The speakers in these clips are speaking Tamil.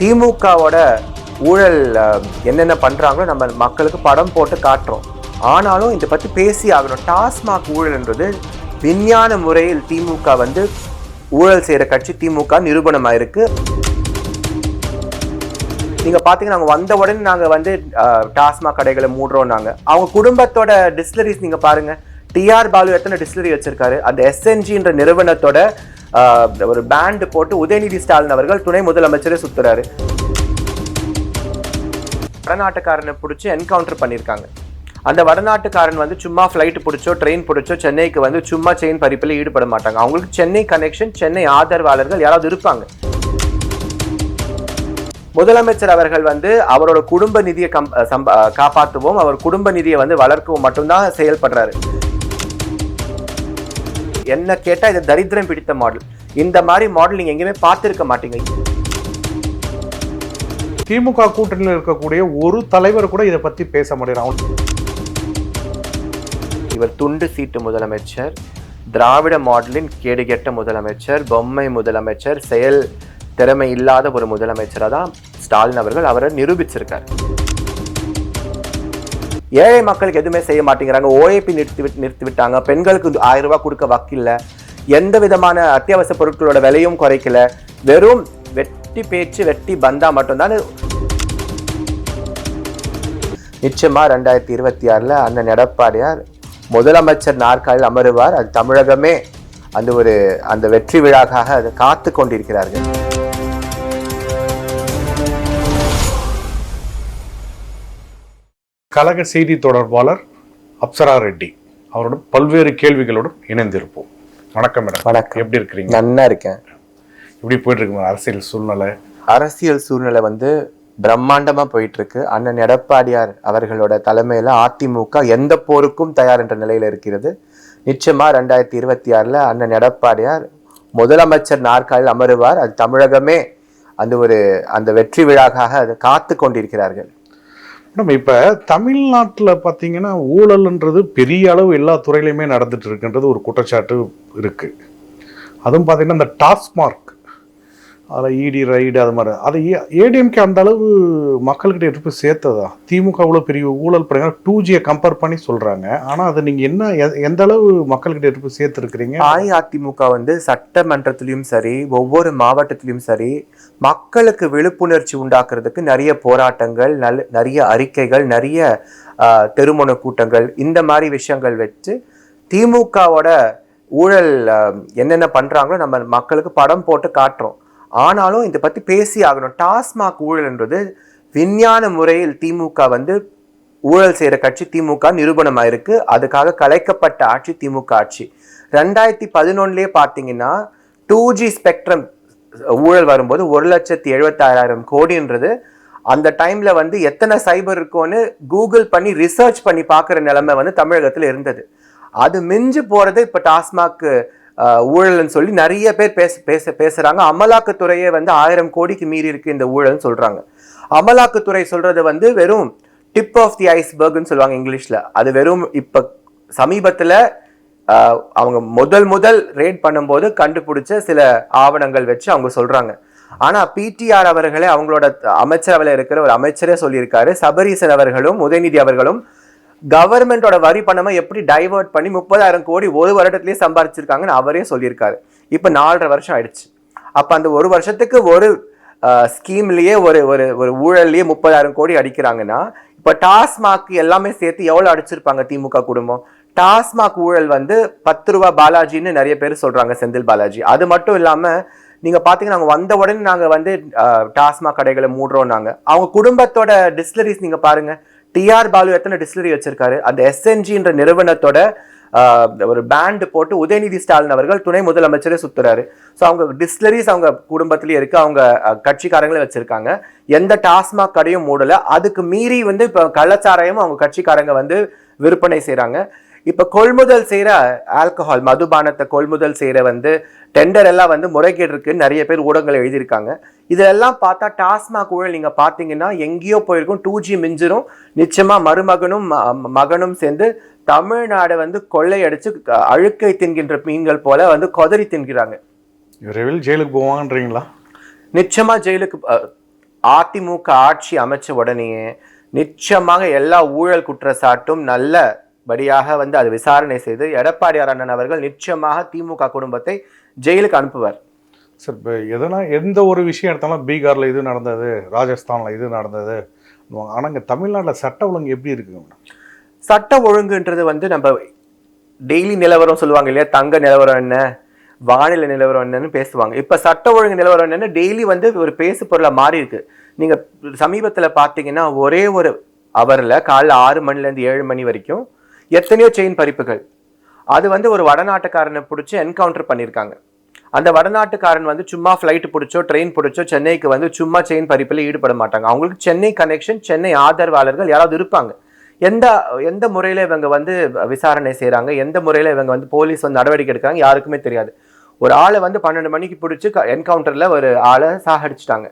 திமுகவோட ஊழல் என்னென்ன பண்ணுறாங்களோ நம்ம மக்களுக்கு படம் போட்டு காட்டுறோம். ஆனாலும் இதை பற்றி பேசி ஆகணும். டாஸ்மாக் ஊழல்ன்றது விஞ்ஞான முறையில் திமுக வந்து ஊழல் செய்கிற கட்சி திமுக நிரூபணமாக இருக்குது நீங்கள் பார்த்தீங்கன்னா நாங்கள் வந்த உடனே நாங்கள் வந்து டாஸ்மாக் கடைகளை மூடுறோம் நாங்கள் அவங்க குடும்பத்தோட டிஸ்டிலரிஸ் நீங்கள் பாருங்கள் டிஆர் பாலு எத்தனை டிஸ்டிலரி வச்சுருக்காரு? அந்த எஸ்என்ஜின்ற நிறுவனத்தோட ஒரு பேண்ட் போட்டு உதயநிதி ஸ்டாலின் அவர்கள் துணை முதலமைச்சரே சுத்துறாரு. வடநாட்டுக்காரனை பிடிச்சி என்கவுண்டர் பண்ணியிருக்காங்க அந்த வடநாட்டுக்காரன் வந்து சும்மா ஃப்ளைட் பிடிச்சோ ட்ரெயின் பிடிச்சோ சென்னைக்கு வந்து சும்மா செயின் பறிப்பில் ஈடுபட மாட்டாங்க. அவங்களுக்கு சென்னை கனெக்ஷன் சென்னை ஆதரவாளர்கள் யாராவது இருப்பாங்க. முதலமைச்சர் அவர்கள் வந்து அவரோட குடும்ப நிதியை கம் காப்பாற்றுவோம் அவர் குடும்ப நிதியை வந்து வளர்க்கவும் மட்டும்தான் செயல்படுறாரு. என்ன கேட்டா இது தரித்திரம் பிடித்த மாடல் இந்த மாதிரி மாடல் நீங்க எங்கேயுமே பார்த்திருக்க மாட்டீங்க. திமுக கூட்டணியில் இருக்கக்கூடிய ஒரு தலைவர் கூட இதை பத்தி பேச மாட்டேங்கிறாங்க இவர் துண்டு சீட்டு முதலமைச்சர் திராவிட மாடலின் கேடுகெட்ட முதலமைச்சர் பொம்மை முதலமைச்சர் செயல் திறமை இல்லாத ஒரு முதலமைச்சராக தான் ஸ்டாலின் அவர்கள் அவரை நிரூபிச்சிருக்கார். ஏழை மக்களுக்கு எதுவுமே செய்ய மாட்டேங்கிறாங்க. ஓஏபி நிறுத்தி விட்- நிறுத்தி விட்டாங்க. பெண்களுக்கு ஆயிரம் ரூபாய் கொடுக்க வக்கில்ல. எந்த விதமான அத்தியாவசிய பொருட்களோட விலையும் குறைக்கல. வெறும் வெட்டி பேச்சு வெட்டி பந்தா மட்டும்தான். நிச்சயமா ரெண்டாயிரத்தி இருபத்தி ஆறுல அண்ணன் எடப்பாடியார் முதலமைச்சர் நாற்காலில் அமருவார். அது தமிழகமே அந்த ஒரு அந்த வெற்றி விழாக்காக அதை காத்து கொண்டிருக்கிறார்கள். கழக செய்தி தொடர்பாளர் அப்சரா ரெட்டி. அவரோட பல்வேறு கேள்விகளுடன் இணைந்திருப்போம். வணக்கம் மேடம். வணக்கம். எப்படி இருக்கிறீங்க? நன்னா இருக்கேன். எப்படி போயிட்டு இருக்கு அரசியல் சூழ்நிலை? அரசியல் சூழ்நிலை வந்து பிரம்மாண்டமா போயிட்டு இருக்கு அண்ணன் எடப்பாடியார் அவர்களோட தலைமையில அதிமுக எந்த போருக்கும் தயார் என்ற நிலையில இருக்கிறது. நிச்சயமா ரெண்டாயிரத்தி இருபத்தி ஆறுல அண்ணன் எடப்பாடியார் முதலமைச்சர் நாற்காலில் அமருவார். அது தமிழகமே அந்த ஒரு அந்த வெற்றி விழாக்காக அதை காத்து கொண்டிருக்கிறார்கள். மேடம் இப்போ தமிழ்நாட்டில் பார்த்தீங்கன்னா ஊழல்ன்றது பெரிய அளவு எல்லா துறையிலையுமே நடந்துட்டு இருக்குன்றது ஒரு குற்றச்சாட்டு இருக்குது அதுவும் பார்த்தீங்கன்னா இந்த டாஸ்மார்க் அதில் இடி ரைடு அது மாதிரி. அதை ஏடிஎம்கே அந்த அளவு மக்கள்கிட்ட எடுத்து போய் சேர்த்ததா? திமுக அவ்வளோ பெரிய ஊழல் பண்ணுங்க டூ ஜியை கம்பேர் பண்ணி சொல்கிறாங்க ஆனால் அதை நீங்கள் என்ன எந்த அளவு மக்கள்கிட்ட எடுத்து போய் சேர்த்துருக்கிறீங்க? அஇஅதிமுக வந்து சட்டமன்றத்திலையும் சரி ஒவ்வொரு மாவட்டத்திலையும் சரி மக்களுக்கு விழிப்புணர்ச்சி உண்டாக்குறதுக்கு நிறைய போராட்டங்கள் நல் நிறைய அறிக்கைகள் நிறைய தெருமண கூட்டங்கள் இந்த மாதிரி விஷயங்கள் வச்சு திமுகவோட ஊழல் என்னென்ன பண்ணுறாங்களோ நம்ம மக்களுக்கு படம் போட்டு காட்டுறோம். ஆனாலும் இதை பற்றி பேசி ஆகணும். டாஸ்மாக் ஊழல்ன்றது விஞ்ஞான முறையில் திமுக வந்து ஊழல் செய்கிற கட்சி திமுக நிரூபணமாயிருக்கு அதுக்காக கலைக்கப்பட்ட ஆட்சி திமுக ஆட்சி. ரெண்டாயிரத்தி பதினொன்னுலேயே பார்த்தீங்கன்னா டூ ஜி ஸ்பெக்ட்ரம் ஊழல் வரும்போது ஒரு லட்சத்தி எழுபத்தாறாயிரம் கோடின்றது. அந்த டைமில் வந்து எத்தனை சைபர் இருக்கோன்னு கூகுள் பண்ணி ரிசர்ச் பண்ணி பார்க்குற நிலைமை வந்து தமிழகத்தில் இருந்தது. அது மிஞ்சு போகிறது இப்போ டாஸ்மாக் ஊழல்னு சொல்லி நிறைய பேர் பேச பேச பேசுகிறாங்க அமலாக்கத்துறையே வந்து ஆயிரம் கோடிக்கு மீறி இருக்கு இந்த ஊழல்னு சொல்கிறாங்க அமலாக்கத்துறை சொல்கிறது வந்து வெறும் டிப் ஆஃப் தி ஐஸ்பர்க்னு சொல்லுவாங்க இங்கிலீஷில். அது வெறும் இப்போ சமீபத்தில் அவங்க முதல் முதல் ரேட் பண்ணும்போது கண்டுபிடிச்ச சில ஆவணங்கள் வச்சு அவங்க சொல்கிறாங்க ஆனால் பிடிஆர் அவர்களே அவங்களோட அமைச்சரவையில் இருக்கிற ஒரு அமைச்சரே சொல்லியிருக்காரு. சபரீசன் அவர்களும் உதயநிதி அவர்களும் கவர்மெண்டோட வரி பணமா எப்படி டைவர்ட் பண்ணி முப்பதாயிரம் கோடி ஒரு வருடத்திலேயே சம்பாரிச்சிருக்காங்கன்னு அவரே சொல்லியிருக்காரு. இப்போ நாலரை வருஷம் ஆயிடுச்சு. அப்ப அந்த ஒரு வருஷத்துக்கு ஒரு ஸ்கீம்லயே ஒரு ஒரு ஒரு ஊழல்லயே முப்பதாயிரம் கோடி அடிக்கிறாங்கன்னா இப்ப டாஸ்மாக் எல்லாமே சேர்த்து எவ்வளவு அடிச்சிருப்பாங்க திமுக குடும்பம்? டாஸ்மாக் ஊழல் வந்து பத்து ரூபா பாலாஜின்னு நிறைய பேர் சொல்றாங்க செந்தில் பாலாஜி. அது மட்டும் இல்லாம நீங்க பாத்தீங்கன்னா நாங்கள் வந்த உடனே நாங்க வந்து டாஸ்மாக் கடைகளை மூடுறோம் நாங்க அவங்க குடும்பத்தோட டிஸ்டிலரிஸ் நீங்க பாருங்க. டிஆர் பாலு எத்தனை டிஸ்டிலரி வச்சிருக்காரு? அந்த எஸ்என்ஜின்ற நிறுவனத்தோட ஒரு பேண்ட் போட்டு உதயநிதி ஸ்டாலின் அவர்கள் துணை முதலமைச்சரே சுத்துறாரு. ஸோ அவங்க டிஸ்டிலரிஸ் அவங்க குடும்பத்திலேயே இருக்கு. அவங்க கட்சிக்காரங்களே வச்சிருக்காங்க. எந்த டாஸ்மாக் கடையும் மூடலை. அதுக்கு மீறி வந்து இப்போ கள்ளச்சாராயமும் அவங்க கட்சிக்காரங்க வந்து விற்பனை செய்கிறாங்க இப்ப கொள்முதல் செய்யற ஆல்கஹால் மதுபானத்தை கொள்முதல் செய்யற வந்து டெண்டர் எல்லாம் வந்து முறைகேடு இருக்குன்னு நிறைய பேர் ஊடகங்கள் எழுதியிருக்காங்க. இதெல்லாம் பார்த்தா டாஸ்மாக் ஊழல் நீங்க பாத்தீங்கன்னா எங்கேயோ போயிருக்கும். டூ ஜி மிஞ்சிரும். நிச்சயமா மருமகனும் மகனும் சேர்ந்து தமிழ்நாடை வந்து கொள்ளையடிச்சு அஹ், அழுக்கை தின்கின்ற மீன்கள் போல வந்து கொதறி தின்கிறாங்க. விரைவில் ஜெயிலுக்கு போவாங்கன்றீங்களா? நிச்சயமா ஜெயிலுக்கு அதிமுக ஆட்சி அமைச்ச உடனேயே நிச்சயமாக எல்லா ஊழல் குற்றச்சாட்டும் நல்லபடியாக வந்து அது விசாரணை செய்து எடப்பாடியார் அண்ணன் அவர்கள் நிச்சயமாக திமுக குடும்பத்தை ஜெயிலுக்கு அனுப்புவார். சார் இப்போ எதனா எந்த ஒரு விஷயம் எடுத்தாலும் பீகாரில் இது நடந்தது ராஜஸ்தானில் இது நடந்தது ஆனால் இங்கே தமிழ்நாட்டில் சட்ட ஒழுங்கு எப்படி இருக்குங்க சட்ட ஒழுங்குன்றது வந்து நம்ம டெய்லி நிலவரம் சொல்லுவாங்க இல்லையா? தங்க நிலவரம் என்ன வானிலை நிலவரம் என்னன்னு பேசுவாங்க. இப்ப சட்ட ஒழுங்கு நிலவரம் என்னன்னு டெய்லி வந்து ஒரு பேசு பொருளா மாறி இருக்கு. நீங்க சமீபத்துல பாத்தீங்கன்னா ஒரே ஒரு அவர்ல காலைல ஆறு மணில இருந்து ஏழு மணி வரைக்கும் எத்தனையோ செயின் பறிப்புகள். அது வந்து ஒரு வடநாட்டுக்காரனை பிடிச்சி என்கவுண்டர் பண்ணியிருக்காங்க அந்த வடநாட்டுக்காரன் வந்து சும்மா ஃப்ளைட் பிடிச்சோ ட்ரெயின் பிடிச்சோ சென்னைக்கு வந்து சும்மா செயின் பறிப்பில் ஈடுபட மாட்டாங்க. அவங்களுக்கு சென்னை கனெக்ஷன் சென்னை ஆதரவாளர்கள் யாராவது இருப்பாங்க. எந்த எந்த முறையில் இவங்க வந்து விசாரணை செய்கிறாங்க எந்த முறையில் இவங்க வந்து போலீஸ் வந்து நடவடிக்கை எடுக்கிறாங்க? யாருக்குமே தெரியாது. ஒரு ஆளை வந்து பன்னெண்டு மணிக்கு பிடிச்சி என்கவுண்டரில் ஒரு ஆளை சாகடிச்சிட்டாங்க.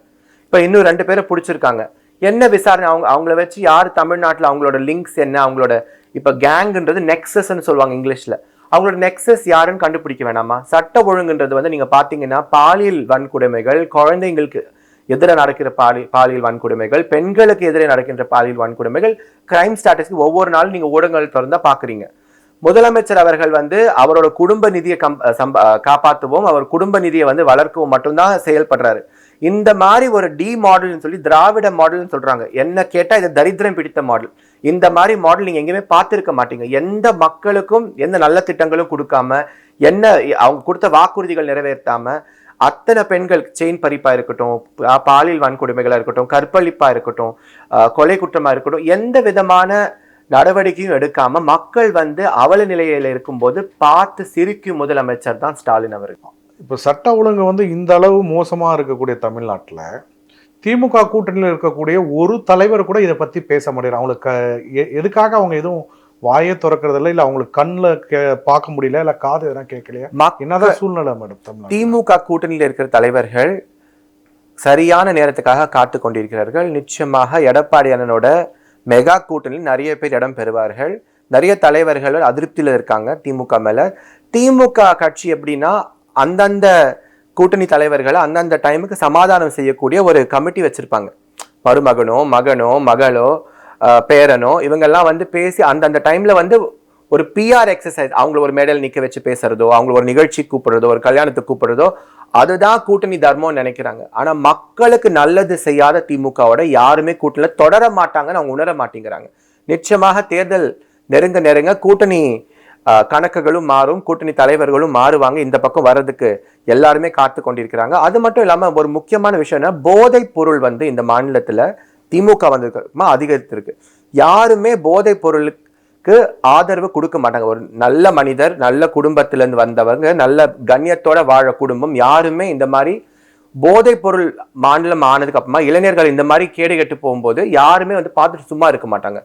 இப்போ இன்னும் ரெண்டு பேரை பிடிச்சிருக்காங்க. என்ன விசாரணை? அவங்க அவங்கள வச்சு யார் தமிழ்நாட்டில் அவங்களோட லிங்க்ஸ் என்ன? அவங்களோட இப்போ கேங்குன்றது நெக்ஸஸ்ன்னு சொல்லுவாங்க இங்கிலீஷில். அவங்களோட நெக்ஸஸ் யாருன்னு கண்டுபிடிக்க வேணாமா? சட்ட ஒழுங்குன்றது வந்து நீங்கள் பார்த்தீங்கன்னா பாலியல் வன்கொடுமைகள் குழந்தைங்களுக்கு எதிராக நடக்கிற பாலி பாலியல் வன்கொடுமைகள் பெண்களுக்கு எதிரே நடக்கின்ற பாலியல் வன்கொடுமைகள் கிரைம் ஸ்டாட்டஸ்க்கு ஒவ்வொரு நாளும் நீங்கள் ஊடகங்கள் திறந்தா பார்க்குறீங்க முதலமைச்சர் அவர்கள் வந்து அவரோட குடும்ப நிதியை கம் சம்ப காப்பாற்றுவோம் அவர் குடும்ப நிதியை வந்து வளர்க்கவும் மட்டும்தான் செயல்படுறாரு. இந்த மாதிரி ஒரு டி மாடல்னு சொல்லி திராவிட மாடல்னு சொல்கிறாங்க என்ன கேட்டால் இது தரித்திரம் பிடித்த மாடல் இந்த மாதிரி மாடல் நீங்கள் எங்கேயுமே பார்த்துருக்க மாட்டீங்க. எந்த மக்களுக்கும் எந்த நல்ல திட்டங்களும் கொடுக்காம என்ன அவங்க கொடுத்த வாக்குறுதிகள் நிறைவேற்றாம அத்தனை பெண்கள் செயின் பறிப்பாக இருக்கட்டும் பாலியல் வன்கொடுமைகளாக இருக்கட்டும் கற்பழிப்பாக இருக்கட்டும் கொலை குற்றமாக இருக்கட்டும் எந்த விதமான நடவடிக்கையும் எடுக்காம மக்கள் வந்து அவல நிலையில இருக்கும்போது பார்த்து சிரிக்கும் முதலமைச்சர் தான் ஸ்டாலின் அவர்கள். இப்போ சட்ட ஒழுங்கு வந்து இந்த அளவு மோசமாக இருக்கக்கூடிய தமிழ்நாட்டில் திமுக கூட்டணியில் இருக்கக்கூடிய ஒரு தலைவர் கூட இதை பற்றி பேச மாட்டேங்கிறாங்க அவங்களுக்கு எதுக்காக அவங்க எதுவும் வாயே திறக்கறதில்ல இல்லை அவங்களுக்கு கண்ணில் பார்க்க முடியல இல்லை காது எதனா கேட்கலையா? என்னதான் சூழ்நிலை மேடம் திமுக கூட்டணியில் இருக்கிற தலைவர்கள் சரியான நேரத்துக்காக காத்து கொண்டிருக்கிறார்கள். நிச்சயமாக எடப்பாடி அண்ணனோட மெகா கூட்டணியில் நிறைய பேர் இடம் பெறுவார்கள். நிறைய தலைவர்கள் அதிருப்தியில் இருக்காங்க திமுக மேல. திமுக கட்சி எப்படின்னா அந்தந்த கூட்டணி தலைவர்களை அந்தந்த டைமுக்கு சமாதானம் செய்யக்கூடிய ஒரு கமிட்டி வச்சுருப்பாங்க. மருமகனோ மகனோ மகளோ பேரனோ இவங்கெல்லாம் வந்து பேசி அந்தந்த டைமில் வந்து ஒரு பிஆர் எக்ஸசைஸ் அவங்கள ஒரு மேடையில் நிற்க வச்சு பேசுறதோ அவங்கள ஒரு நிகழ்ச்சி கூப்பிடுறதோ ஒரு கல்யாணத்துக்கு கூப்பிடுறதோ அதுதான் கூட்டணி தர்மம்னு நினைக்கிறாங்க. ஆனால் மக்களுக்கு நல்லது செய்யாத திமுகவோட யாருமே கூட்டணியில் தொடர மாட்டாங்கன்னு அவங்க உணர மாட்டேங்கிறாங்க. நிச்சயமாக தேர்தல் நெருங்க நெருங்க கூட்டணி கணக்குகளும் மாறும் கூட்டணி தலைவர்களும் மாறுவாங்க இந்த பக்கம் வர்றதுக்கு எல்லாருமே காத்து கொண்டிருக்கிறாங்க. அது மட்டும் இல்லாமல் ஒரு முக்கியமான விஷயம்னா போதைப் பொருள் வந்து இந்த மாநிலத்தில் திமுக வந்ததுக்கு அதிகரித்திருக்கு. யாருமே போதைப் பொருளுக்கு ஆதரவு கொடுக்க மாட்டாங்க. ஒரு நல்ல மனிதர் நல்ல குடும்பத்திலேருந்து வந்தவங்க நல்ல கண்ணியத்தோட வாழ குடும்பம் யாருமே இந்த மாதிரி போதைப் பொருள் மாநிலம் ஆனதுக்கு அப்புறமா இளைஞர்கள் இந்த மாதிரி கேடு கெட்டு போகும்போது யாருமே வந்து பார்த்துட்டு சும்மா இருக்க மாட்டாங்க.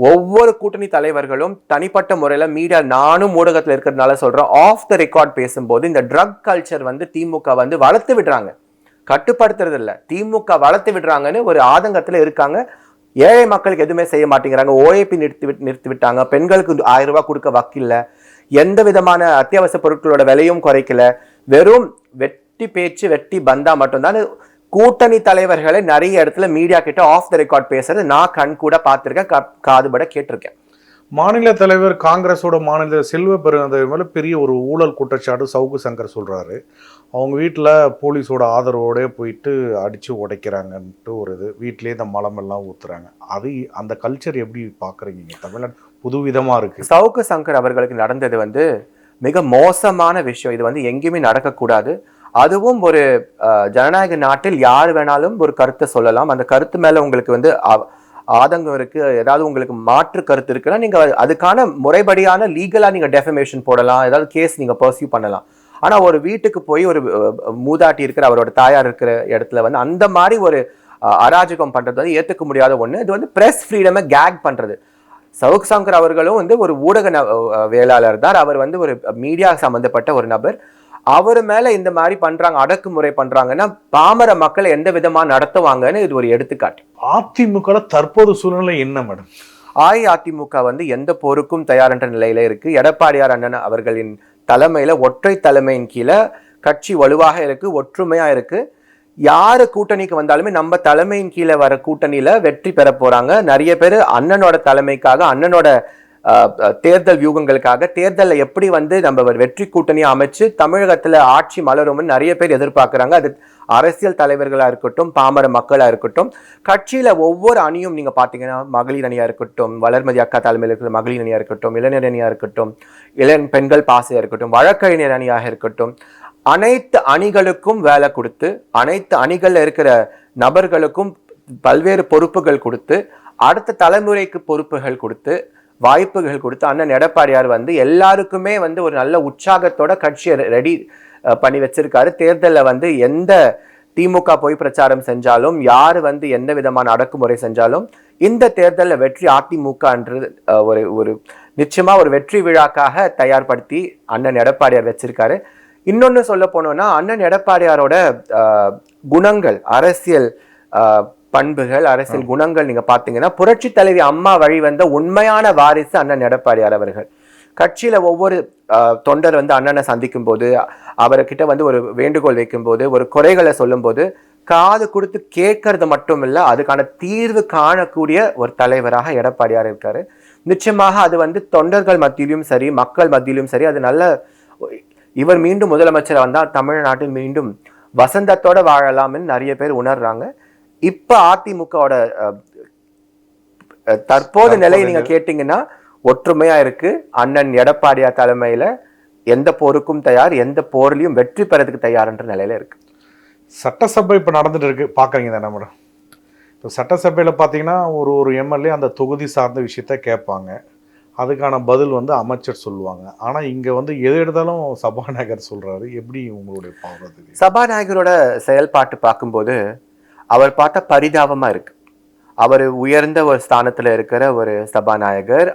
ஒவ்வொரு கூட்டணி தலைவர்களும் தனிப்பட்ட முறையில் மீடியா நானும் ஊடகத்தில் இருக்கிறதுனால சொல்கிறோம் ஆஃப் த ரெக்கார்ட் பேசும்போது இந்த ட்ரக் கல்ச்சர் வந்து திமுக வந்து வளர்த்து விடுறாங்க. கட்டுப்படுத்துறது இல்லை திமுக வளர்த்து விடுறாங்கன்னு ஒரு ஆதங்கத்தில் இருக்காங்க. ஏழை மக்களுக்கு எதுவுமே செய்ய மாட்டேங்கிறாங்க. ஓஏபி நிறுத்தி விட்- நிறுத்தி விட்டாங்க. பெண்களுக்கு ஆயிரம் ரூபாய் கொடுக்க வக்கில்ல. எந்த விதமான அத்தியாவசிய பொருட்களோட விலையும் குறைக்கல. வெறும் வெட்டி பேச்சு வெட்டி பந்தா மட்டும்தான் கூட்டணி தலைவர்களை நிறைய இடத்துல மீடியா கிட்ட ஆஃப் த ரெக்கார்ட் பேசுறது நான் கண் கூட பார்த்திருக்கேன் காதுபட கேட்டிருக்கேன். மாநில தலைவர் காங்கிரஸோட மாநில செல்வ பெருந்தகை மேல பெரிய ஒரு ஊழல் குற்றச்சாட்டு சவுக்கு சங்கர் சொல்றாரு. அவங்க வீட்டில் போலீஸோட ஆதரவோட போயிட்டு அடிச்சு உடைக்கிறாங்கன்ட்டு ஒரு இது. வீட்டிலேயே இந்த மலம் எல்லாம் ஊத்துறாங்க. அது அந்த கல்ச்சர் எப்படி பாக்குறீங்க நீங்க? தமிழ்நாடு புதுவிதமா இருக்கு. சவுக்கு சங்கர் அவர்களுக்கு நடந்தது வந்து மிக மோசமான விஷயம். இது வந்து எங்கேயுமே நடக்கக்கூடாது. அதுவும் ஒரு ஜனநாயக நாட்டில் யார் வேணாலும் ஒரு கருத்தை சொல்லலாம். அந்த கருத்து மேலே உங்களுக்கு வந்து ஆதங்கம் இருக்கு. ஏதாவது உங்களுக்கு மாற்று கருத்து இருக்குன்னா நீங்க அதுக்கான முறைப்படியான லீகலா நீங்க டெஃபமேஷன் போடலாம். ஏதாவது கேஸ் நீங்க பர்சியூ பண்ணலாம். ஆனா ஒரு வீட்டுக்கு போய் ஒரு மூதாட்டி இருக்கிற அவரோட தாயார் இருக்கிற இடத்துல வந்து அந்த மாதிரி ஒரு அராஜகம் பண்றது வந்து ஏத்துக்க முடியாத ஒண்ணு. இது வந்து பிரஸ் ஃப்ரீடமை கேக் பண்றது. சவுக் சங்கர் அவர்களும் வந்து ஒரு ஊடக வேளாளர் தான். அவர் வந்து ஒரு மீடியா சம்பந்தப்பட்ட ஒரு நபர். அவர் மேல இந்த மாதிரி பண்றாங்க அடக்குமுறை பண்றாங்கன்னா பாமர மக்களை எந்த விதமா நடத்துவாங்கன்னு இது ஒரு எடுத்துக்காட்டு. அதிமுக தற்போது சூழ்நிலை என்ன மேடம்? அஇஅதிமுக வந்து எந்த போருக்கும் தயாரென்ற நிலையில இருக்கு. எடப்பாடியார் அண்ணன் அவர்களின் தலைமையில ஒற்றை தலைமையின் கீழே கட்சி வலுவாக இருக்கு ஒற்றுமையா இருக்கு. யாரு கூட்டணிக்கு வந்தாலுமே நம்ம தலைமையின் கீழே வர கூட்டணியில வெற்றி பெற போறாங்க. நிறைய பேர் அண்ணனோட தலைமைக்காக அண்ணனோட தேர்தல் வியூகங்களுக்காக தேர்தலில் எப்படி வந்து நம்ம ஒரு வெற்றி கூட்டணி அமைச்சு தமிழகத்தில் ஆட்சி மலரும்னு நிறைய பேர் எதிர்பார்க்குறாங்க. அது அரசியல் தலைவர்களாக இருக்கட்டும் பாமர மக்களாக இருக்கட்டும் கட்சியில் ஒவ்வொரு அணியும் நீங்கள் பார்த்தீங்கன்னா மகளிர் அணியாக இருக்கட்டும் வளர்மதி அக்கா தலைமையில் இருக்கிற மகளிர் அணியாக இருக்கட்டும் இளைஞர் அணியாக இருக்கட்டும் இளம் பெண்கள் பாசையாக இருக்கட்டும் வழக்கறிஞர் அணியாக இருக்கட்டும் அனைத்து அணிகளுக்கும் வேலை கொடுத்து அனைத்து அணிகளில் இருக்கிற நபர்களுக்கும் பல்வேறு பொறுப்புகள் கொடுத்து அடுத்த தலைமுறைக்கு பொறுப்புகள் கொடுத்து வாய்ப்புகள் கொடுத்து அண்ணன் எடப்பாடியார் வந்து எல்லாருக்குமே வந்து ஒரு நல்ல உற்சாகத்தோட கட்சியை ரெடி பண்ணி வச்சிருக்காரு. தேர்தலில் வந்து எந்த திமுக போய் பிரச்சாரம் செஞ்சாலும் யார் வந்து எந்த விதமான அடக்குமுறை செஞ்சாலும் இந்த தேர்தலில் வெற்றி அதிமுகன்றது ஒரு ஒரு நிச்சயமா ஒரு வெற்றி விழாக்காக தயார்படுத்தி அண்ணன் எடப்பாடியார் வச்சிருக்காரு. இன்னொன்று சொல்ல போனோம்னா அண்ணன் எடப்பாடியாரோட குணங்கள் அரசியல் பண்புகள் அரசியல் குணங்கள் நீங்க பாத்தீங்கன்னா புரட்சி தலைவி அம்மா வழி வந்த உண்மையான வாரிசு அண்ணன் எடப்பாடியார் அவர்கள். கட்சியில ஒவ்வொரு தொண்டர் வந்து அண்ணனை சந்திக்கும் போது அவர்கிட்ட வந்து ஒரு வேண்டுகோள் வைக்கும்போது ஒரு குறைகளை சொல்லும்போது காது கொடுத்து கேட்கறது மட்டும் இல்ல அதுக்கான தீர்வு காணக்கூடிய ஒரு தலைவராக எடப்பாடியார் இருக்காரு. நிச்சயமாக அது வந்து தொண்டர்கள் மத்தியிலும் சரி மக்கள் மத்தியிலும் சரி அது நல்ல இவர் மீண்டும் முதலமைச்சர் வந்தா தமிழ்நாட்டில் மீண்டும் வசந்தத்தோட வாழலாம்னு நிறைய பேர் உணர்றாங்க. இப்ப அதிமுகவோட தற்போது நிலையை நீங்க கேட்டீங்கன்னா ஒற்றுமையா இருக்கு. அண்ணன் எடப்பாடியார் தலைமையில எந்த போருக்கும் தயார் எந்த போர்லயும் வெற்றி பெறதுக்கு தயார்ன்ற நிலையில இருக்கு. சட்டசபை இப்போ நடந்துட்டு இருக்கு. பார்க்குறீங்க தானே மேடம்? இப்போ சட்டசபையில் பார்த்தீங்கன்னா ஒரு ஒரு எம்எல்ஏ அந்த தொகுதி சார்ந்த விஷயத்த கேட்பாங்க. அதுக்கான பதில் வந்து அமைச்சர் சொல்லுவாங்க. ஆனால் இங்கே வந்து எது எடுத்தாலும் சபாநாயகர் சொல்கிறாரு எப்படி உங்களுடைய பார்வை சபாநாயகரோட செயல்பாட்டு பார்க்கும்போது அவர் பார்த்தா பரிதாபமாக இருக்கு. அவர் உயர்ந்த ஒரு ஸ்தானத்தில் இருக்கிற ஒரு சபாநாயகர்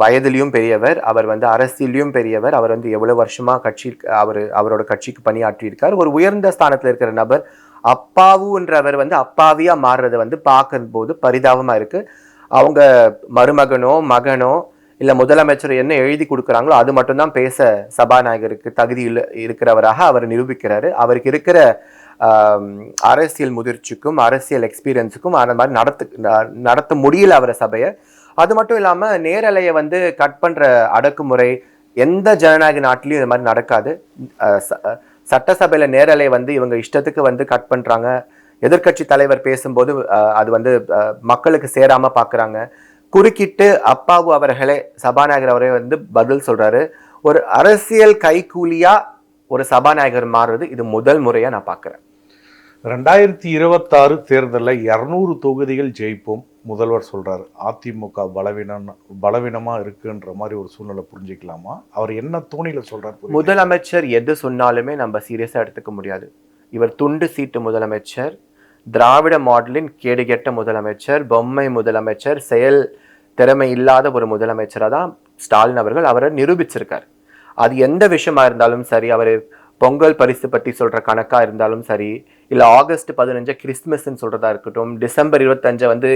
வயதிலையும் பெரியவர் அவர் வந்து அரசியலையும் பெரியவர் அவர் வந்து எவ்வளோ வருஷமாக கட்சி அவர் அவரோட கட்சிக்கு பணியாற்றியிருக்கார். ஒரு உயர்ந்த ஸ்தானத்தில் இருக்கிற நபர் அப்பாவுன்றவர் வந்து அப்பாவியாக மாறுறத வந்து பார்க்கும்போது பரிதாபமாக இருக்குது அவங்க மருமகனோ மகனோ இல்லை முதலமைச்சர் என்ன எழுதி கொடுக்குறாங்களோ அது மட்டும்தான் பேச சபாநாயகருக்கு தகுதி இருக்கிறவராக அவர் நிரூபிக்கிறாரு. அவருக்கு இருக்கிற அரசியல் முதிர்ச்சிக்கும் அரசியல் எக்ஸ்பீரியன்ஸுக்கும் அந்த மாதிரி நடத்து ந- நடத்த முடியல அவரை சபையை. அது மட்டும் இல்லாமல் நேரலையை வந்து கட் பண்ணுற அடக்குமுறை எந்த ஜனநாயக நாட்டிலையும் இது மாதிரி நடக்காது. சட்டசபையில் ச- நேரலை வந்து இவங்க இஷ்டத்துக்கு வந்து கட் பண்ணுறாங்க எதிர்க்கட்சி தலைவர் பேசும்போது அது வந்து மக்களுக்கு சேராமல் பார்க்குறாங்க குறுக்கிட்டு அப்பாவு அவர்களே சபாநாயகர் அவரே வந்து பதில் சொல்கிறாரு ஒரு அரசியல் கைகூலியாக ஒரு சபாநாயகர் மாறுறது இது முதல் முறையாக நான் பார்க்குறேன் ரெண்டாயிரத்தி இருபத்தாறு தேர்தலில் இரநூறு தொகுதிகள் ஜெயிப்போம் முதல்வர் சொல்கிறார் அதிமுக பலவீனம் பலவீனமாக இருக்குன்ற மாதிரி ஒரு சூழ்நிலை புரிஞ்சுக்கலாமா? அவர் என்ன தோணியில் சொல்கிறார் முதலமைச்சர் எது சொன்னாலுமே நம்ம சீரியஸாக எடுத்துக்க முடியாது. இவர் துண்டு சீட்டு முதலமைச்சர் திராவிட மாடலின் கேடுகெட்ட முதலமைச்சர் பொம்மை முதலமைச்சர் செயல் திறமை இல்லாத ஒரு முதலமைச்சராக தான் ஸ்டாலின் அவர்கள் அவரை நிரூபிச்சிருக்கார். அது எந்த விஷயமா இருந்தாலும் சரி அவர் பொங்கல் பரிசு பற்றி சொல்கிற கணக்காக இருந்தாலும் சரி இல்லை ஆகஸ்ட் பதினஞ்சு கிறிஸ்துமஸ்ன்னு சொல்கிறதா இருக்கட்டும் டிசம்பர் இருபத்தஞ்சை வந்து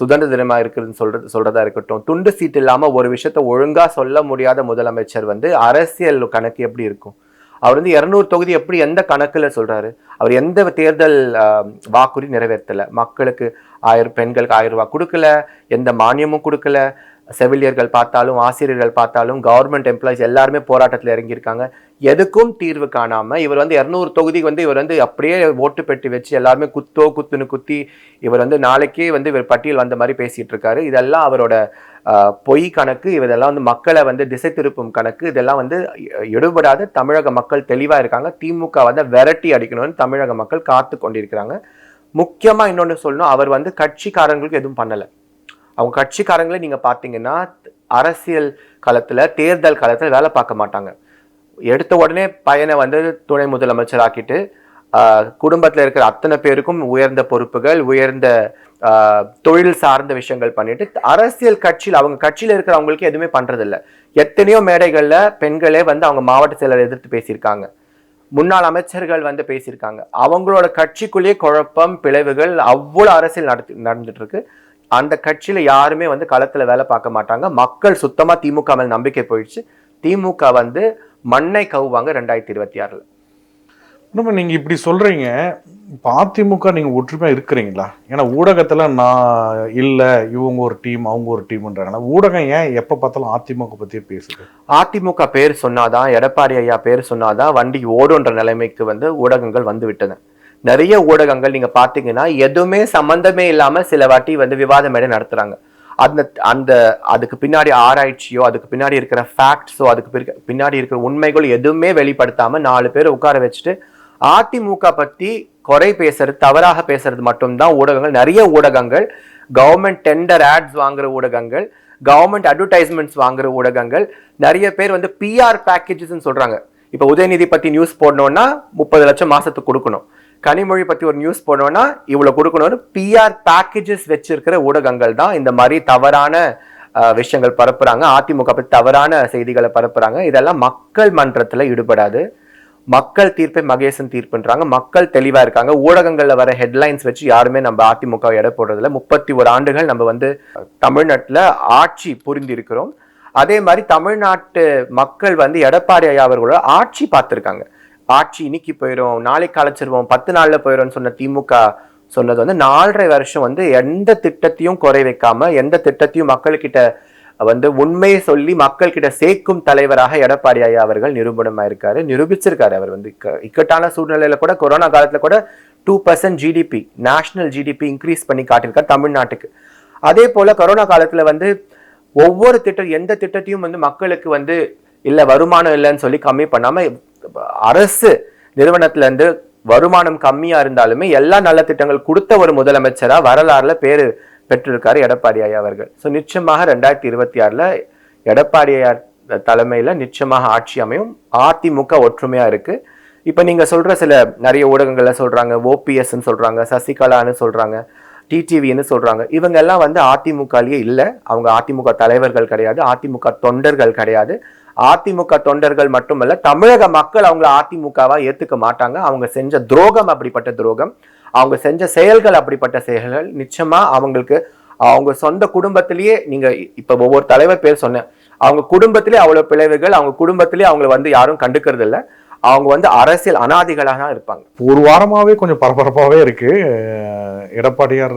சுதந்திர தினமாக இருக்குதுன்னு சொல்கிறது சொல்கிறதா இருக்கட்டும் துண்டு சீட்டு இல்லாமல் ஒரு விஷயத்த ஒழுங்காக சொல்ல முடியாத முதலமைச்சர் வந்து அரசியல் கணக்கு எப்படி இருக்கும்? அவர் வந்து இரநூறு தொகுதி எப்படி எந்த கணக்கில் சொல்கிறாரு அவர் எந்த தேர்தல் வாக்குறுதி நிறைவேற்றல? மக்களுக்கு ஆயிரம் பெண்களுக்கு ஆயிரம் ரூபா கொடுக்கல எந்த மானியமும் கொடுக்கல செவிலியர்கள் பார்த்தாலும் ஆசிரியர்கள் பார்த்தாலும் கவர்மெண்ட் எம்ப்ளாயிஸ் எல்லாருமே போராட்டத்தில் இறங்கியிருக்காங்க. எதுக்கும் தீர்வு காணாமல் இவர் வந்து இரநூறு தொகுதி வந்து இவர் வந்து அப்படியே ஓட்டு பெட்டி வச்சு எல்லாருமே குத்தோ குத்துன்னு குத்தி இவர் வந்து நாளைக்கே வந்து இவர் பட்டியல் வந்த மாதிரி பேசிகிட்டு இருக்காரு. இதெல்லாம் அவரோட பொய் கணக்கு இதெல்லாம் வந்து மக்களை வந்து திசை திருப்பும் கணக்கு இதெல்லாம் வந்து எ- எடுபடாத தமிழக மக்கள் தெளிவாக இருக்காங்க. திமுக வந்து விரட்டி அடிக்கணும்னு தமிழக மக்கள் காத்து கொண்டிருக்கிறாங்க. முக்கியமாக இன்னொன்று சொல்லணும் அவர் வந்து கட்சிக்காரங்களுக்கு எதுவும் பண்ணலை. அவங்க கட்சிக்காரங்களே நீங்கள் பார்த்தீங்கன்னா அரசியல் காலத்தில் தேர்தல் காலத்தில் வேலை பார்க்க மாட்டாங்க. எடுத்த உடனே பையனை வந்து துணை முதலமைச்சர் ஆக்கிட்டு குடும்பத்தில் இருக்கிற அத்தனை பேருக்கும் உயர்ந்த பொறுப்புகள் உயர்ந்த தொழில் சார்ந்த விஷயங்கள் பண்ணிட்டு அரசியல் கட்சியில் அவங்க கட்சியில் இருக்கிறவங்களுக்கு எதுவுமே பண்ணுறதில்ல எத்தனையோ மேடைகளில் பெண்களே வந்து அவங்க மாவட்ட செயலர் எதிர்த்து பேசியிருக்காங்க. முன்னாள் அமைச்சர்கள் வந்து பேசியிருக்காங்க. அவங்களோட கட்சிக்குள்ளேயே குழப்பம் பிளவுகள் அவ்வளோ அரசியல் நடத்தி நடந்துட்டு இருக்கு அந்த கட்சியில் யாருமே வந்து களத்தில் வேலை பார்க்க மாட்டாங்க. மக்கள் சுத்தமாக திமுக மேல் நம்பிக்கை போயிடுச்சு. திமுக வந்து மண்ணை கவுவாங்க ரெண்டாயிரத்தி இருபத்தி ஆறுல. இன்னும் நீங்க இப்படி சொல்றீங்க? இப்போ அதிமுக நீங்க ஒற்றுமையா இருக்கிறீங்களா? ஏன்னா ஊடகத்துல நான் இல்ல இவங்க ஒரு டீம் அவங்க ஒரு டீம்ன்றாங்கன்னா ஊடகம் ஏன் எப்ப பார்த்தாலும் அதிமுக பத்தியே பேசுது? அதிமுக பேர் சொன்னாதான் எடப்பாடி ஐயா பேர் சொன்னாதான் வண்டி ஓடுன்ற நிலைமைக்கு வந்து ஊடகங்கள் வந்து விட்டன நிறைய ஊடகங்கள் நீங்க பாத்தீங்கன்னா எதுவுமே சம்பந்தமே இல்லாம சில வாட்டி வந்து விவாத மேடை நடத்துறாங்க. அந்த அந்த அதுக்கு பின்னாடி ஆராய்ச்சியோ அதுக்கு பின்னாடி இருக்கிற ஃபேக்ட்ஸோ அதுக்கு பின்னாடி இருக்கிற உண்மைகள் எதுவுமே வெளிப்படுத்தாமல் நாலு பேர் உட்கார வச்சுட்டு அதிமுக பற்றி குறை பேசுறது தவறாக பேசுறது மட்டும்தான் ஊடகங்கள். நிறைய ஊடகங்கள் கவர்மெண்ட் டெண்டர் ஆட்ஸ் வாங்குற ஊடகங்கள் கவர்மெண்ட் அட்வர்டைஸ்மெண்ட்ஸ் வாங்குற ஊடகங்கள் நிறைய பேர் வந்து பிஆர் பேக்கேஜஸ்ன்னு சொல்கிறாங்க இப்போ உதயநிதி பற்றி நியூஸ் போடணுன்னா முப்பது லட்சம் மாதத்துக்கு கொடுக்கணும். கனிமொழி பற்றி ஒரு நியூஸ் போடணும்னா இவ்வளோ கொடுக்கணும்னு பிஆர் பேக்கேஜஸ் வச்சிருக்கிற ஊடகங்கள் தான் இந்த மாதிரி தவறான விஷயங்கள் பரப்புகிறாங்க அதிமுக பற்றி தவறான செய்திகளை பரப்புகிறாங்க இதெல்லாம் மக்கள் மன்றத்தில் ஈடுபடாது. மக்கள் தீர்ப்பை மகேசன் தீர்ப்புன்றாங்க. மக்கள் தெளிவாக இருக்காங்க. ஊடகங்களில் வர ஹெட்லைன்ஸ் வச்சு யாருமே நம்ம அதிமுக எடை போடுறதில்ல. முப்பத்தி ஒரு ஆண்டுகள் நம்ம வந்து தமிழ்நாட்டில் ஆட்சி புரிந்திருக்கிறோம். அதே மாதிரி தமிழ்நாட்டு மக்கள் வந்து எடப்பாடி ஐயா அவர்களோட ஆட்சி பார்த்துருக்காங்க. ஆட்சி இன்னைக்கு போயிடும் நாளைக்கு அழைச்சிருவோம் பத்து நாளில் போயிடும்னு சொன்ன திமுக சொன்னது வந்து நாலரை வருஷம் வந்து எந்த திட்டத்தையும் குறை வைக்காம எந்த திட்டத்தையும் மக்கள்கிட்ட வந்து உண்மையை சொல்லி மக்கள் கிட்ட சேர்க்கும் தலைவராக எடப்பாடி ஐயா அவர்கள் நிரூபணமாயிருக்காரு நிரூபிச்சிருக்காரு. அவர் வந்து இக்கட்டான சூழ்நிலையில கூட கொரோனா காலத்துல கூட two percent GDP national GDP increase பண்ணி காட்டியிருக்காரு தமிழ்நாட்டுக்கு. அதே போல கொரோனா காலத்துல வந்து ஒவ்வொரு திட்டம் எந்த திட்டத்தையும் வந்து மக்களுக்கு வந்து இல்ல வருமானம் இல்லைன்னு சொல்லி கம்மி பண்ணாம அரசு நிறுவனத்திலேருந்து வருமானம் கம்மியா இருந்தாலுமே எல்லா நல்ல திட்டங்கள் கொடுத்த ஒரு முதலமைச்சரா வரலாறுல பேரு பெற்றிருக்காரு எடப்பாடி ஐயா அவர்கள். ஸோ நிச்சயமாக ரெண்டாயிரத்தி இருபத்தி ஆறுல எடப்பாடி ஐயா தலைமையில நிச்சயமாக ஆட்சி அமையும். அதிமுக ஒற்றுமையா இருக்கு. இப்ப நீங்க சொல்ற சில நிறைய ஊடகங்கள்ல சொல்றாங்க ஓபிஎஸ்ன்னு சொல்றாங்க சசிகலான்னு சொல்றாங்க டிடிவின்னு சொல்றாங்க. இவங்க எல்லாம் வந்து அதிமுகலயே இல்லை. அவங்க அதிமுக தலைவர்கள் கிடையாது அதிமுக தொண்டர்கள் கிடையாது. அதிமுக தொண்டர்கள் மட்டுமல்ல தமிழக மக்கள் அவங்கள அதிமுகவா ஏத்துக்க மாட்டாங்க. அவங்க செஞ்ச துரோகம் அப்படிப்பட்ட துரோகம் அவங்க செஞ்ச செயல்கள் அப்படிப்பட்ட செயல்கள் நிச்சயமா அவங்களுக்கு அவங்க சொந்த குடும்பத்திலேயே நீங்க இப்ப ஒவ்வொரு தலைவர் பேர் சொன்னேன் அவங்க குடும்பத்திலே அவ்வளவு பிளவுகள் அவங்க குடும்பத்திலே அவங்கள வந்து யாரும் கண்டுக்கிறது இல்லை அவங்க வந்து அரசியல் அனாதிகளாக தான் இருப்பாங்க. ஒரு வாரமாகவே கொஞ்சம் பரபரப்பாகவே இருக்குது எடப்பாடியார்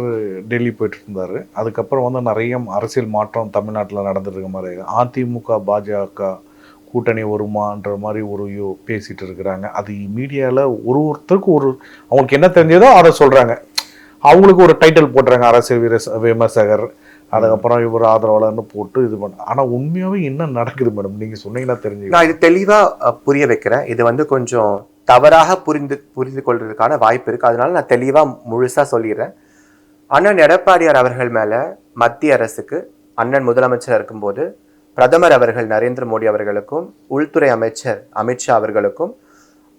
டெல்லி போயிட்டு இருந்தார். அதுக்கப்புறம் வந்து நிறைய அரசியல் மாற்றம் தமிழ்நாட்டில் நடந்துருக்க மாதிரி அதிமுக பாஜக கூட்டணி வருமான்ற மாதிரி ஒரு யோ பேசிகிட்டு இருக்கிறாங்க. அது மீடியாவில் ஒரு ஒருத்தருக்கு ஒரு அவங்களுக்கு என்ன தெரிஞ்சதோ அதை சொல்கிறாங்க அவங்களுக்கு ஒரு டைட்டில் போட்டுறாங்க அரசியல் வீர விமர்சகர். அதுக்கப்புறம் இவர் ஆதரவாளர்னு போட்டு இது பண்ண ஆனால் உண்மையாகவே என்ன நடக்குது மேடம் நீங்கள் சொன்னீங்கன்னா தெரிஞ்சு நான் இது தெளிவாக புரிய வைக்கிறேன். இது வந்து கொஞ்சம் தவறாக புரிந்து புரிந்து கொள்றதுக்கான வாய்ப்பு இருக்குது அதனால நான் தெளிவாக முழுசாக சொல்லிடுறேன். அண்ணன் எடப்பாடியார் அவர்கள் மேலே மத்திய அரசுக்கு அண்ணன் முதலமைச்சராக இருக்கும்போது பிரதமர் அவர்கள் நரேந்திர மோடி அவர்களுக்கும் உள்துறை அமைச்சர் அமித்ஷா அவர்களுக்கும்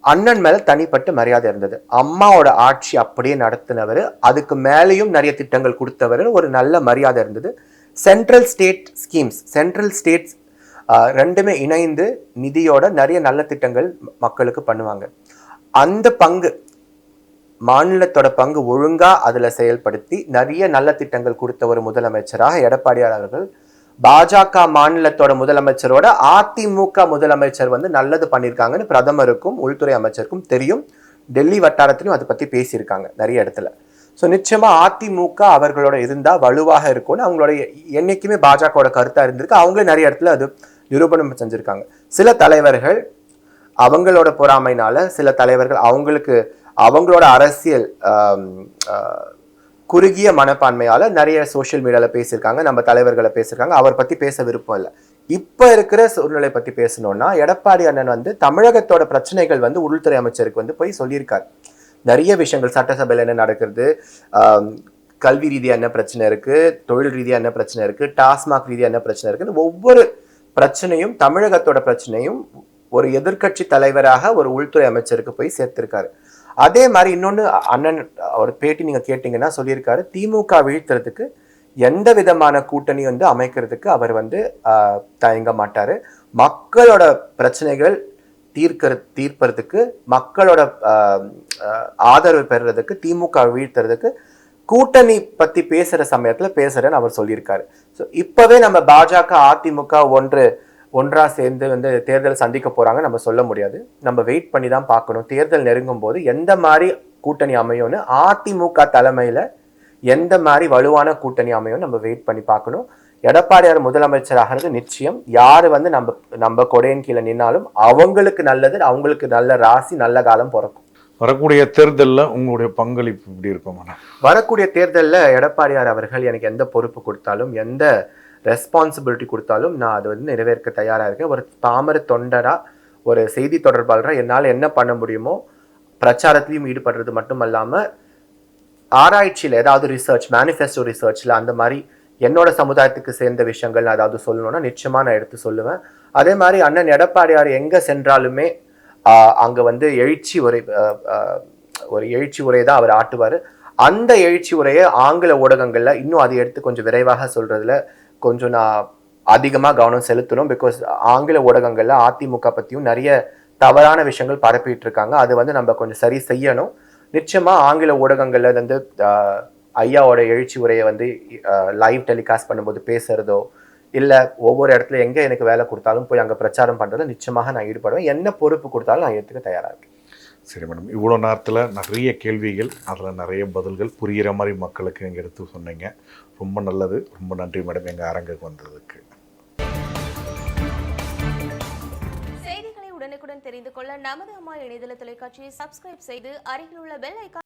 அண்ணன் மேலே தனிப்பட்ட மரியாதை இருந்தது. அம்மாவோட ஆட்சி அப்படியே நடத்தினவர் அதுக்கு மேலேயும் நிறைய திட்டங்கள் கொடுத்தவர் ஒரு நல்ல மரியாதை இருந்தது. Central state schemes central states ரெண்டுமே இணைந்து நிதியோட நிறைய நல்ல திட்டங்கள் மக்களுக்கு பண்ணுவாங்க. அந்த பங்கு மாநிலத்தோட பங்கு ஒழுங்காக அதில் செயல்படுத்தி நிறைய நல்ல திட்டங்கள் கொடுத்த ஒரு முதலமைச்சராக எடப்பாடியார் அவர்கள் பாஜக மாநிலத்தோட முதலமைச்சரோட அதிமுக முதலமைச்சர் வந்து நல்லது பண்ணியிருக்காங்கன்னு பிரதமருக்கும் உள்துறை அமைச்சருக்கும் தெரியும். டெல்லி வட்டாரத்திலையும் அதை பத்தி பேசியிருக்காங்க நிறைய இடத்துல. ஸோ நிச்சயமா அதிமுக அவர்களோட இருந்தா வலுவாக இருக்கும்னு அவங்களோட என்றைக்குமே என்னைக்குமே பாஜகவோட கருத்தா இருந்திருக்கு. அவங்களே நிறைய இடத்துல அது நிரூபணம் செஞ்சிருக்காங்க. சில தலைவர்கள் அவங்களோட பொறாமைனால சில தலைவர்கள் அவங்களுக்கு அவங்களோட அரசியல் குறுகிய மனப்பான்மையால் நிறைய சோஷியல் மீடியாவில் பேசியிருக்காங்க நம்ம தலைவர்களை பேசியிருக்காங்க. அவர் பற்றி பேச விருப்பம் இல்லை. இப்போ இருக்கிற சூழ்நிலை பற்றி பேசணும்னா எடப்பாடி அண்ணன் வந்து தமிழகத்தோட பிரச்சனைகள் வந்து உள்துறை அமைச்சருக்கு வந்து போய் சொல்லியிருக்காரு. நிறைய விஷயங்கள் சட்டசபையில் என்ன நடக்கிறது கல்வி ரீதியாக என்ன பிரச்சனை இருக்குது தொழில் ரீதியாக என்ன பிரச்சனை இருக்குது டாஸ்மாக் ரீதியாக என்ன பிரச்சனை இருக்குன்னு ஒவ்வொரு பிரச்சனையும் தமிழகத்தோட பிரச்சனையும் ஒரு எதிர்க்கட்சி தலைவராக ஒரு உள்துறை அமைச்சருக்கு போய் சேர்த்திருக்காரு. அதே மாதிரி இன்னொன்று அண்ணன் ஒரு பேட்டி நீங்கள் கேட்டிங்கன்னா சொல்லியிருக்காரு திமுக வீழ்த்துறதுக்கு எந்த விதமான கூட்டணி வந்து அமைக்கிறதுக்கு அவர் வந்து தயங்க மாட்டார். மக்களோட பிரச்சனைகள் தீர்க்கிற தீர்ப்பறதுக்கு மக்களோட ஆதரவு பெறுறதுக்கு திமுக வீழ்த்துறதுக்கு கூட்டணி பற்றி பேசுகிற சமயத்தில் பேசுகிறேன்னு அவர் சொல்லியிருக்காரு. ஸோ இப்போவே நம்ம பாஜக அதிமுக ஒன்று ஒன்றா சேர்ந்து வந்து தேர்தல் சந்திக்க போறாங்க நம்ம சொல்ல முடியாது. நம்ம வெயிட் பண்ணி தான் பார்க்கணும். தேர்தல் நெருங்கும் போது எந்த மாதிரி கூட்டணி அமையும்னு அதிமுக தலைமையில எந்த மாதிரி வலுவான கூட்டணி அமையும் நம்ம வெயிட் பண்ணி பார்க்கணும். எடப்பாடியார் முதலமைச்சர் ஆகிறது நிச்சயம். யார் வந்து நம்ம நம்ம கொடையின் கீழே நின்னாலும் அவங்களுக்கு நல்லது அவங்களுக்கு நல்ல ராசி நல்ல காலம் பிறக்கும். வரக்கூடிய தேர்தலில் உங்களுடைய பங்களிப்பு இப்படி இருக்கும் வரக்கூடிய தேர்தலில் எடப்பாடியார் அவர்கள் எனக்கு எந்த பொறுப்பு கொடுத்தாலும் எந்த ரெஸ்பான்சிபிலிட்டி கொடுத்தாலும் நான் அது வந்து நிறைவேற்க தயாராக இருக்கேன். ஒரு பாமர தொண்டராக ஒரு செய்தி தொடர்பாளராக என்னால் என்ன பண்ண முடியுமோ பிரச்சாரத்திலையும் ஈடுபடுறது மட்டும் இல்லாமல் ஆராய்ச்சியில் ஏதாவது ரிசர்ச் மேனிஃபெஸ்டோ ரிசர்ச்சில் அந்த மாதிரி என்னோட சமுதாயத்துக்கு சேர்ந்த விஷயங்கள் நான் ஏதாவது சொல்லணும்னா நிச்சயமாக நான் எடுத்து சொல்லுவேன். அதே மாதிரி அண்ணன் எடப்பாடியார் எங்கே சென்றாலுமே அங்கே வந்து எழுச்சி உரை ஒரு எழுச்சி உரையை தான் அவர் ஆட்டுவார். அந்த எழுச்சி உரையை ஆங்கில ஊடகங்களில் இன்னும் அதை எடுத்து கொஞ்சம் விரைவாக சொல்கிறதுல கொஞ்சம் நான் அதிகமாக கவனம் செலுத்தணும். பிகாஸ் ஆங்கில ஊடகங்களில் அதிமுக பற்றியும் நிறைய தவறான விஷயங்கள் பரப்பிட்டு இருக்காங்க. அது வந்து நம்ம கொஞ்சம் சரி செய்யணும். நிச்சயமாக ஆங்கில ஊடகங்களில் வந்து ஐயாவோட எழுச்சி உரையை வந்து லைவ் டெலிகாஸ்ட் பண்ணும்போது பேசுறதோ இல்லை ஒவ்வொரு இடத்துல எங்கே எனக்கு வேலை கொடுத்தாலும் போய் அங்கே பிரச்சாரம் பண்ணுறது நிச்சயமாக நான் ஈடுபடுவேன். என்ன பொறுப்பு கொடுத்தாலும் நான் ஏற்றுக்க தயாராக இருக்கேன். சரி மேடம் இவ்வளோ நேரத்தில் நிறைய கேள்விகள் அதில் நிறைய பதில்கள் புரிகிற மாதிரி மக்களுக்கு நீங்கள் எடுத்து சொன்னீங்க. ரொம்ப நல்லது. ரொம்ப நன்றி மேடம் எங்கள் அரங்குக்கு வந்ததுக்கு. செய்திகளை உடனுக்குடன் தெரிந்து கொள்ள நமது அம்மா இணையதள தொலைக்காட்சியை சப்ஸ்கிரைப் செய்து அருகில் உள்ள பெல் ஐக்கா